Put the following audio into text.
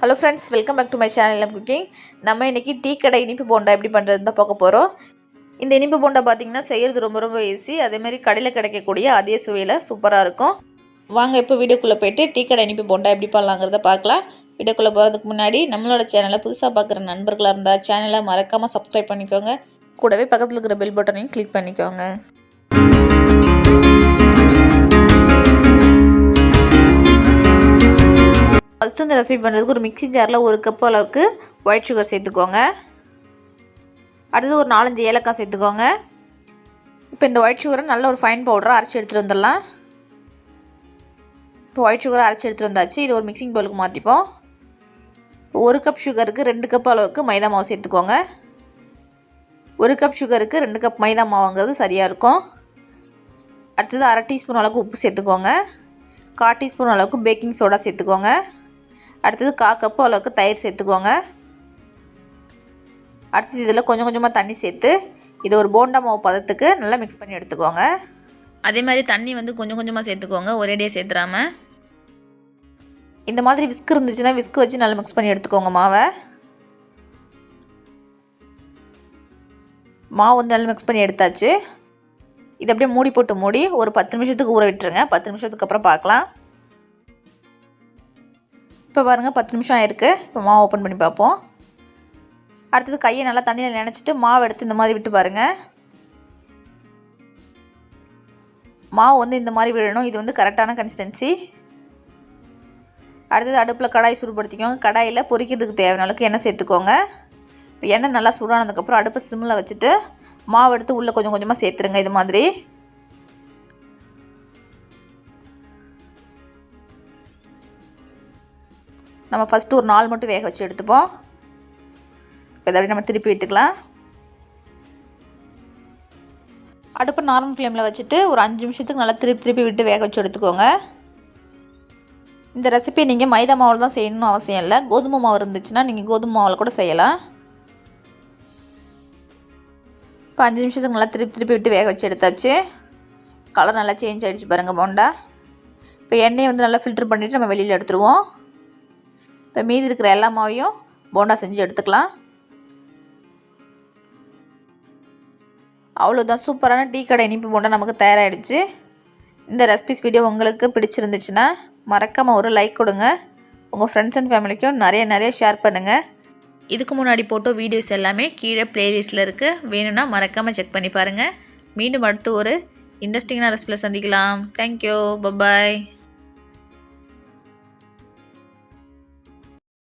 Hello friends welcome back to my channel cooking நம்ம இன்றைக்கி tea கடை இனிப்பு போண்டா எப்படி பண்ணுறது தான் பார்க்க போகிறோம் இந்த இனிப்பு போண்டா பார்த்திங்கன்னா செய்கிறது ரொம்ப ரொம்ப ஈஸி அதேமாதிரி கடையில் கிடைக்கக்கூடிய அதே சுவையில் சூப்பராக இருக்கும். வாங்க இப்போ வீடியோக்குள்ளே போயிட்டு டீ கடை இனிப்பு போண்டா எப்படி பண்ணலாங்கிறத பார்க்கலாம். வீடியோக்குள்ளே போகிறதுக்கு முன்னாடி நம்மளோட சேனலை புதுசாக பார்க்குற நண்பர்களாக இருந்தால் சேனலை மறக்காமல் சப்ஸ்கிரைப் பண்ணிக்கோங்க. கூடவே பக்கத்தில் இருக்கிற பெல் பட்டனையும் கிளிக் பண்ணிக்கோங்க. ஃபஸ்ட்டு இந்த ரெசிபி பண்ணுறதுக்கு ஒரு மிக்சி ஜாரில் ஒரு கப் அளவுக்கு ஒயிட் சுகர் சேர்த்துக்கோங்க. அடுத்தது ஒரு நாலஞ்சு ஏலக்காய் சேர்த்துக்கோங்க. இப்போ இந்த ஒயிட் சுகரை நல்ல ஒரு ஃபைன் பவுடராக அரைச்சி எடுத்துகிட்டு வந்துடலாம். இப்போ ஒயிட் சுகரை அரைச்சி எடுத்துகிட்டு வந்தாச்சு. இது ஒரு மிக்சிங் பவுலுக்கு மாற்றிப்போம் ஒரு கப் சுகருக்கு ரெண்டு கப் அளவுக்கு மைதா மாவு சேர்த்துக்கோங்க. ஒரு கப் சுகருக்கு ரெண்டு கப் மைதா மாவுங்கிறது சரியாக இருக்கும். அடுத்தது அரை டீஸ்பூன் அளவுக்கு உப்பு சேர்த்துக்கோங்க. கால் டீஸ்பூன் அளவுக்கு பேக்கிங் சோடா சேர்த்துக்கோங்க. அடுத்தது கா கப்பு அளவுக்கு தயிர் சேர்த்துக்கோங்க. அடுத்தது இதில் கொஞ்சம் கொஞ்சமாக தண்ணி சேர்த்து இது ஒரு போண்டா மாவு பதத்துக்கு நல்லா மிக்ஸ் பண்ணி எடுத்துக்கோங்க. அதே மாதிரி தண்ணி வந்து கொஞ்சம் கொஞ்சமாக சேர்த்துக்கோங்க ஒரேடியாக சேர்த்துறாம. இந்த மாதிரி விஸ்க் இருந்துச்சுன்னா விஸ்க் வச்சு நல்லா மிக்ஸ் பண்ணி எடுத்துக்கோங்க மாவை. மாவு வந்து நல்லா மிக்ஸ் பண்ணி எடுத்தாச்சு. இது அப்படியே மூடி போட்டு மூடி ஒரு பத்து நிமிஷத்துக்கு ஊற விட்டுருங்க. பத்து நிமிஷத்துக்கு அப்புறம் பார்க்கலாம். இப்போ பாருங்கள் பத்து நிமிஷம் ஆயிருக்கு. இப்போ மாவு ஓப்பன் பண்ணி பார்ப்போம். அடுத்தது கையை நல்லா தண்ணியில் நினச்சிட்டு மாவு எடுத்து இந்த மாதிரி விட்டு பாருங்கள் மாவு வந்து இந்த மாதிரி விழணும். இது வந்து கரெக்டான கன்சிஸ்டன்சி அடுத்தது அடுப்பில் கடாய் சூடுபடுத்திக்கோங்க. கடாயில் பொரிக்கிறதுக்கு தேவையான அளவுக்கு எண்ணெய் சேர்த்துக்கோங்க. இப்போ எண்ணெய் நல்லா சூடானதுக்கப்புறம் அடுப்பை சிம்மில் வச்சுட்டு மாவு எடுத்து உள்ளே கொஞ்சம் கொஞ்சமாக சேர்த்துருங்க. இது மாதிரி. நம்ம ஃபஸ்ட்டு ஒரு நாள் மட்டும் வேக வச்சு எடுத்துப்போம். இப்போ இதை நம்ம திருப்பி விட்டுக்கலாம். அடுப்பு நார்மல் ஃப்ளேமில் வச்சுட்டு ஒரு அஞ்சு நிமிஷத்துக்கு நல்லா திருப்பி திருப்பி விட்டு வேக வச்சு எடுத்துக்கோங்க. இந்த ரெசிபி நீங்கள் மைதா மாவில் தான் செய்யணும்னு அவசியம் இல்லை. கோதுமை மாவு இருந்துச்சுன்னா நீங்கள் கோதுமை மாவில் கூட செய்யலாம். இப்போ அஞ்சு நிமிஷத்துக்கு நல்லா திருப்பி திருப்பி விட்டு வேக வச்சு எடுத்தாச்சு. கலர் நல்லா சேஞ்ச் ஆகிடுச்சு பாருங்கள் போண்டா. இப்போ எண்ணெயை வந்து நல்லா ஃபில்ட்ரு பண்ணிவிட்டு நம்ம வெளியில் எடுத்துருவோம். இப்போ மீதி இருக்கிற எல்லா மாவையும் போண்டா செஞ்சு எடுத்துக்கலாம். அவ்வளோதான் சூப்பரான டீ கடை இனிப்பு போண்டா நமக்கு தயாராகிடுச்சு இந்த ரெசிபிஸ் வீடியோ உங்களுக்கு பிடிச்சிருந்துச்சுன்னா மறக்காமல் ஒரு லைக் கொடுங்க. உங்கள் ஃப்ரெண்ட்ஸ் அண்ட் ஃபேமிலிக்கும் நிறைய நிறைய ஷேர் பண்ணுங்கள் இதுக்கு முன்னாடி போட்டோ வீடியோஸ் எல்லாமே கீழே ப்ளேலிஸ்ட்டில் இருக்குது வேணும்னா மறக்காமல் செக் பண்ணி பாருங்கள் மீண்டும் அடுத்து ஒரு இன்ட்ரெஸ்டிங்கான ரெசிபியில் சந்திக்கலாம். Thank you bye bye